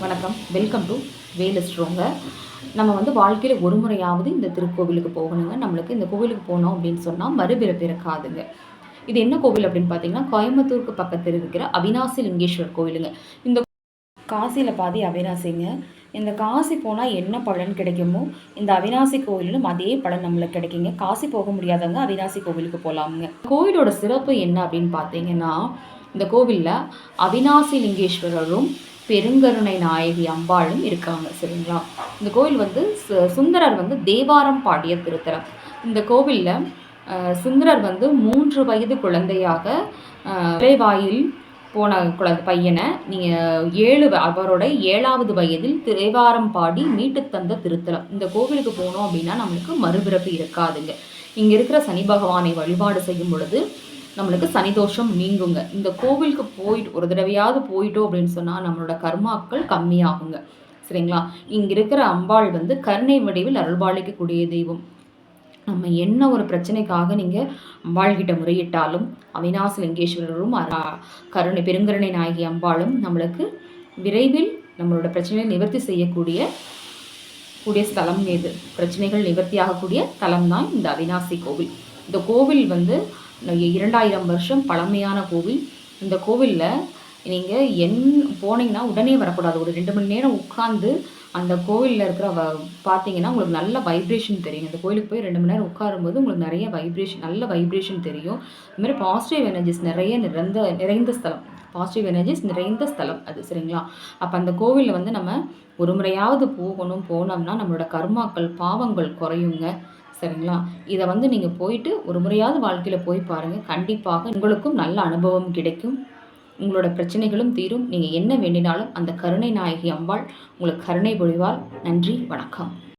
வணக்கம். Welcome to Velu ஸ்ட்ரோங்க நம்ம வந்து வாழ்க்கையில் ஒரு முறையாவது இந்த திருக்கோவிலுக்கு போகணுங்க. நம்மளுக்கு இந்த கோவிலுக்கு போனோம் அப்படின்னு சொன்னால் மறுபிறப்பு இருக்காதுங்க இது என்ன கோவில் அப்படின்னு பார்த்தீங்கன்னா கோயம்புத்தூருக்கு பக்கத்தில் இருக்கிற அவினாசி லிங்கேஸ்வர் கோவிலுங்க. இந்த காசியில் பாதி அவினாசிங்க இந்த காசி போனால் என்ன பலன் கிடைக்குமோ இந்த அவினாசி கோவிலும் அதே பலன் நம்மளுக்கு கிடைக்குங்க. காசி போக முடியாதவங்க அவினாசி கோவிலுக்கு போகலாமுங்க கோவிலோட சிறப்பு என்ன அப்படின்னு பார்த்தீங்கன்னா இந்த கோவிலில் அவினாசி லிங்கேஸ்வரரும் பெருங்கருணை நாயகி அம்பாளும் இருக்காங்க சரிங்களா? இந்த கோவில் வந்து சு- சுந்தரர் வந்து தேவாரம் பாடிய திருத்தலம். இந்த கோவிலில் சுந்தரர் வந்து மூன்று வயது குழந்தையாக விரைவாயில் போன குழந்தை பையனை நீங்கள் ஏழு வ- அவரோட ஏழாவது வயதில் தேவாரம் பாடி மீட்டு தந்த திருத்தலம். இந்த கோவிலுக்கு போனோம் அப்படின்னா நம்மளுக்கு மறுபிறப்பு இருக்காதுங்க. இங்கே இருக்கிற சனி பகவானை வழிபாடு செய்யும் பொழுது நம்மளுக்கு சனிதோஷம் நீங்குங்க. இந்த கோவிலுக்கு போயிட்டு ஒரு தடவையாவது போயிட்டோம் அப்படின்னு சொன்னால் நம்மளோட கர்மாக்கள் கம்மியாகுங்க. சரிங்களா? இங்கே இருக்கிற அம்பாள் வந்து கருணை வடிவில் அருள்பாலிக்கக்கூடிய தெய்வம். நம்ம என்ன ஒரு பிரச்சனைக்காக நீங்கள் அம்பாள்கிட்ட முறையிட்டாலும் அவினாச லிங்கேஸ்வரரும் கருணை பெருங்கருணை நாயகி அம்பாளும் நம்மளுக்கு விரைவில் நம்மளோட பிரச்சனையை நிவர்த்தி செய்யக்கூடிய கூடிய ஸ்தலம் இது. பிரச்சனைகள் நிவர்த்தியாகக்கூடிய தலம் தான் இந்த அவினாசி கோவில். இந்த கோவில் வந்து இரண்டாயிரம் வருஷம் பழமையான கோவில். இந்த கோவிலில் நீங்கள் என் போனீங்கன்னா உடனே வரக்கூடாது. ஒரு ரெண்டு மணி நேரம் உட்காந்து அந்த கோவிலில் இருக்கிற வ பார்த்தீங்கன்னா உங்களுக்கு நல்ல வைப்ரேஷன் தெரியும். இந்த கோயிலுக்கு போய் ரெண்டு மணி நேரம் உட்காரும்போது உங்களுக்கு நிறைய வைப்ரேஷன் நல்ல வைப்ரேஷன் தெரியும். இதுமாதிரி பாசிட்டிவ் எனர்ஜிஸ் நிறைய நிறைந்த நிறைந்த ஸ்தலம். பாசிட்டிவ் எனர்ஜிஸ் நிறைந்த ஸ்தலம் அது சரிங்களா? அப்போ அந்த கோவிலில் வந்து நம்ம ஒரு முறையாவது போகணும். போனோம்னா நம்மளோட கர்மாக்கள் பாவங்கள் குறையுங்க. சரிங்களா? இதை வந்து நீங்கள் போயிட்டு ஒரு முறையாவது வாழ்க்கையில் போய் பாருங்கள் கண்டிப்பாக உங்களுக்கும் நல்ல அனுபவம் கிடைக்கும். உங்களோட பிரச்சனைகளும் தீரும். நீங்கள் என்ன வேண்டினாலும் அந்த கருணை நாயகி அம்பாள் உங்களுக்கு கருணை பொழிவார் நன்றி வணக்கம்.